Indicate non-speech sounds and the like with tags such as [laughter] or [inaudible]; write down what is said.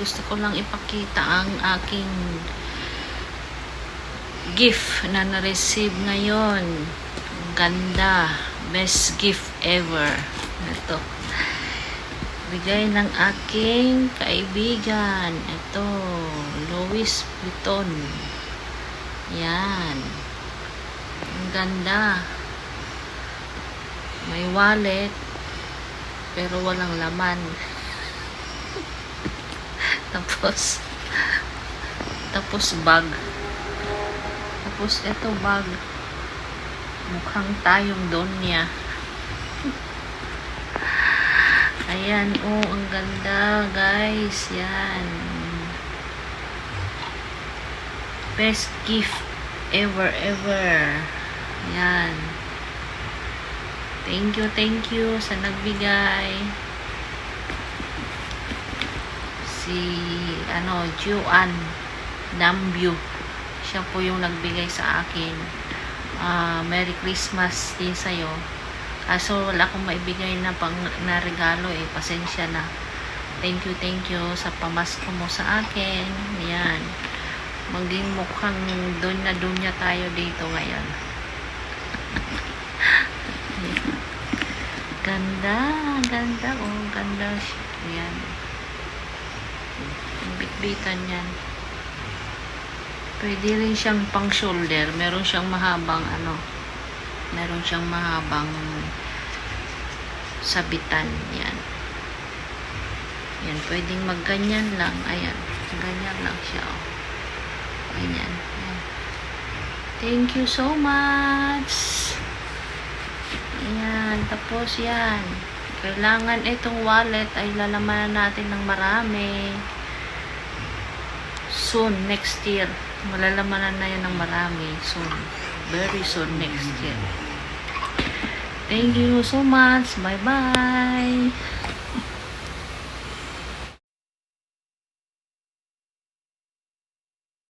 Gusto ko lang ipakita ang aking gift na na-receive ngayon. Ang ganda. Best gift ever. Ito. Bigay ng aking kaibigan. Ito. Louis Vuitton. Yan. Ang ganda. May wallet pero walang laman. [laughs] [laughs] tapos, tapos bag. Tapos ito bag. Mukhang tayong Donya. [laughs] Ayan, oh, ang ganda, guys. Yan. Best gift ever, ever. Yan. Thank you, thank you sa nagbigay. Si, ano, Juan Nambu. Siya po yung nagbigay sa akin. Ah, Merry Christmas din sa'yo. Kaso wala akong maibigay na pang na regalo eh. Pasensya na. Thank you, thank you sa pamasko mo sa akin. Yan. Maging mukhang doon na doon niya tayo dito ngayon. [laughs] Ganda, ganda, oh, ganda. siya. Bitbitan yan. Pwede rin siyang pang shoulder. Meron siyang mahabang ano. Meron siyang mahabang sabitan. Yan. Yan, pwedeng magganyan lang. Ayan. Ganyan lang siya, oh. Ganyan. Yan. Thank you so much. Ayan, tapos yan. Kailangan itong wallet ay lalamanan natin ng marami. Soon, next year. Malalamanan na yan ng marami. Soon. Very soon, next year. Thank you so much. Bye-bye.